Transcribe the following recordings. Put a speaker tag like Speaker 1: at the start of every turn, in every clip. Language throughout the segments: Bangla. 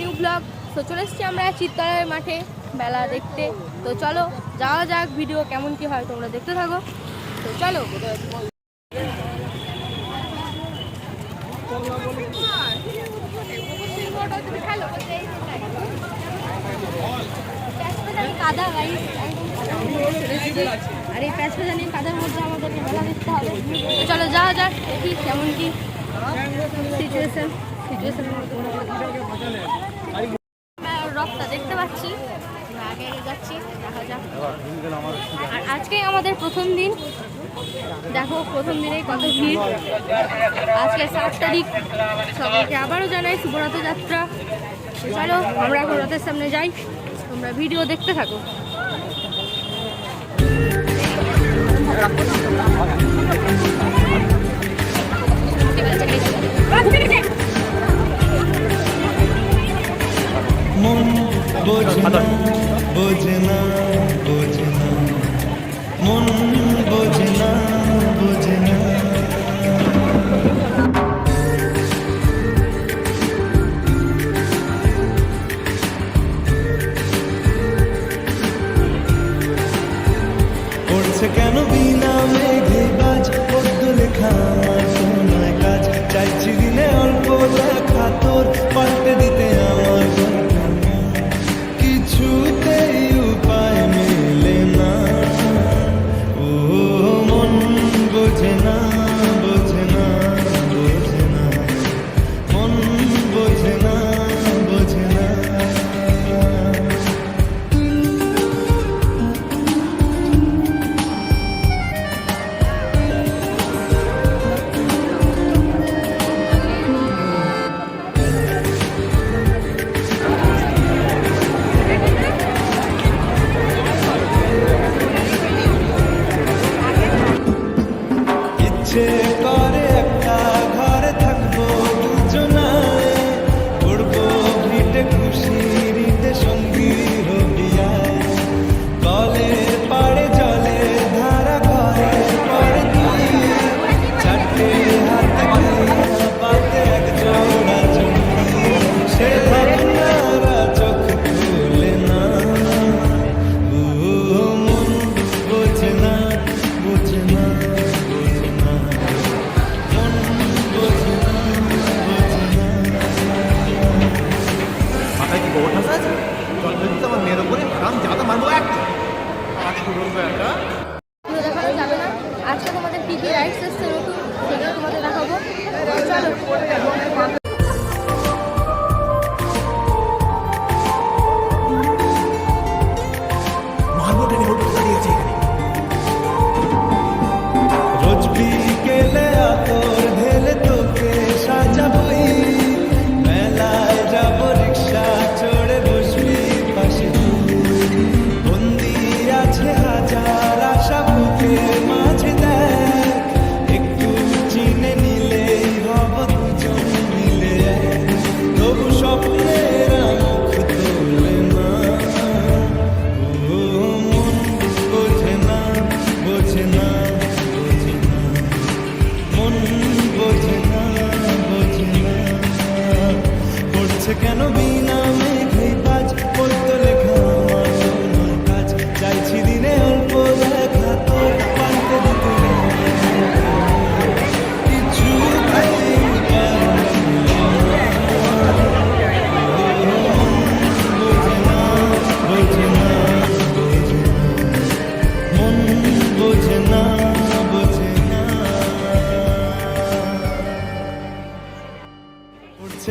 Speaker 1: নিউ ব্লগ তো চলে এসছি আমরা চিত্তলার মাঠে বেলা দেখতে। তো চলো, যাওয়া যাক ভিডিও কেমন কি হয়, তোমরা দেখতে থাকো। তো চলো। কাদা কাদার মধ্যে দেখতে হবে। চলো, যাওয়া যাক, দেখি কেমন কি সিচুয়েশন আজকে আজকেই আমাদের প্রথম দিন দেখো প্রথম দিনে কত ভিড় আজকে সাত তারিখ সবাইকে আবারও জানাই শুভরথ যাত্রা চলো আমরা এখন রথের সামনে যাই তোমরা ভিডিও দেখতে থাকো
Speaker 2: ঠিক আছে
Speaker 3: মন বোঝে না বোঝে মন বোঝে না। পড়ছে কেন বিনা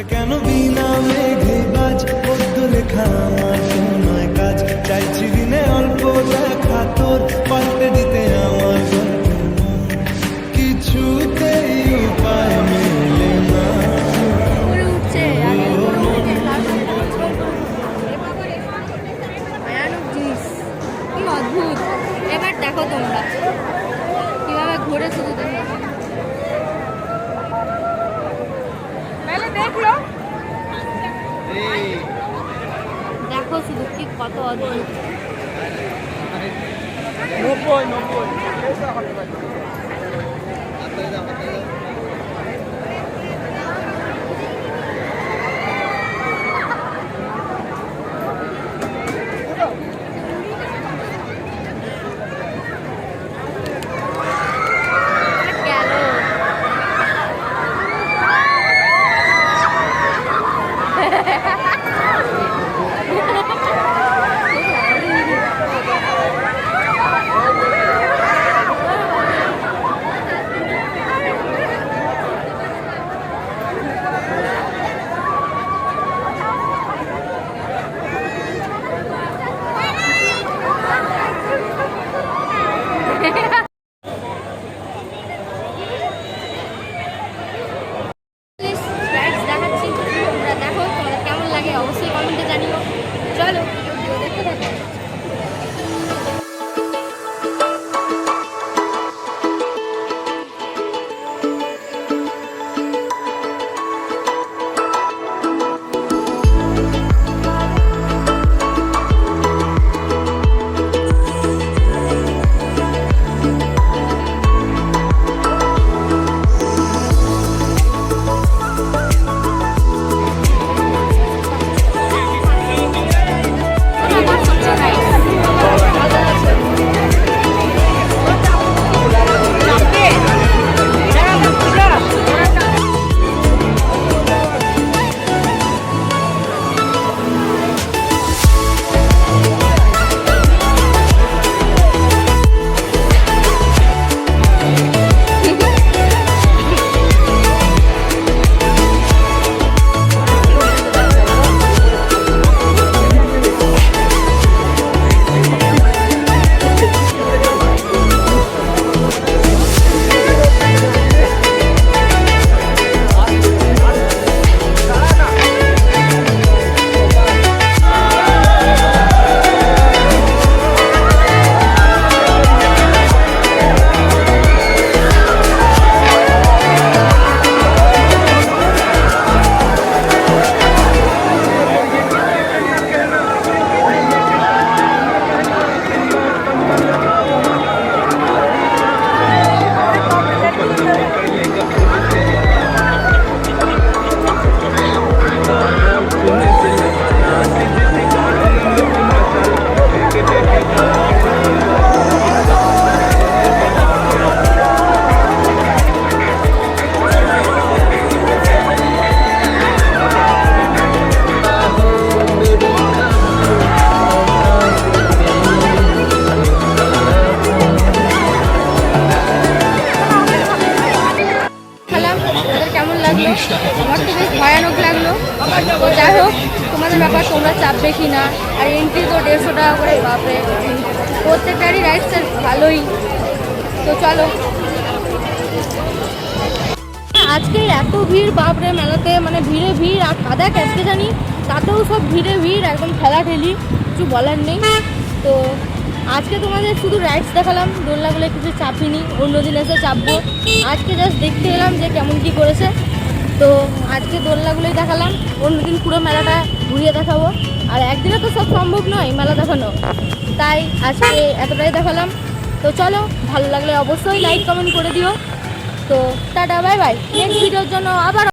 Speaker 3: কেন
Speaker 1: Bye. লাগে অবশ্যই কমেন্টে জানিও। চলো ভিডিও দেখতে থাকো। তোমাদের ব্যাপার, তোমরা চাপবে কি না আর এন্ট্রি তো দেড়শো টাকা করে, বাপরে। প্রত্যেকটারই রাইডস ভালোই। তো চলো। আজকে এত ভিড়, বাপরে, মেলাতে মানে ভিড়ে ভিড়, আর কাদা ক্যাচকে জানি, তাতেও সব ভিড়ে ভিড়, একদম ঠেলা ঠেলি কিছু বলার নেই। তো আজকে তোমাদের শুধু রাইডস দেখালাম, দোলনাগুলো কিছু চাপিনি, অন্য দিন এসে চাপবো। আজকে জাস্ট দেখতে এলাম যে কেমন কি করেছে। তো আজকে দোলনাগুলোই দেখালাম। অন্যদিন পুরো মেলাটা ঘুরিয়ে দেখাবো। আর একদিনে তো সব সম্ভব নয় মেলা দেখানো। তাই আজকে এতটাই দেখালাম। তো চলো, ভালো লাগলে অবশ্যই লাইক কমেন্ট করে দিও। তো টাটা বাই বাই নেক্সট ভিডিওর জন্য আবার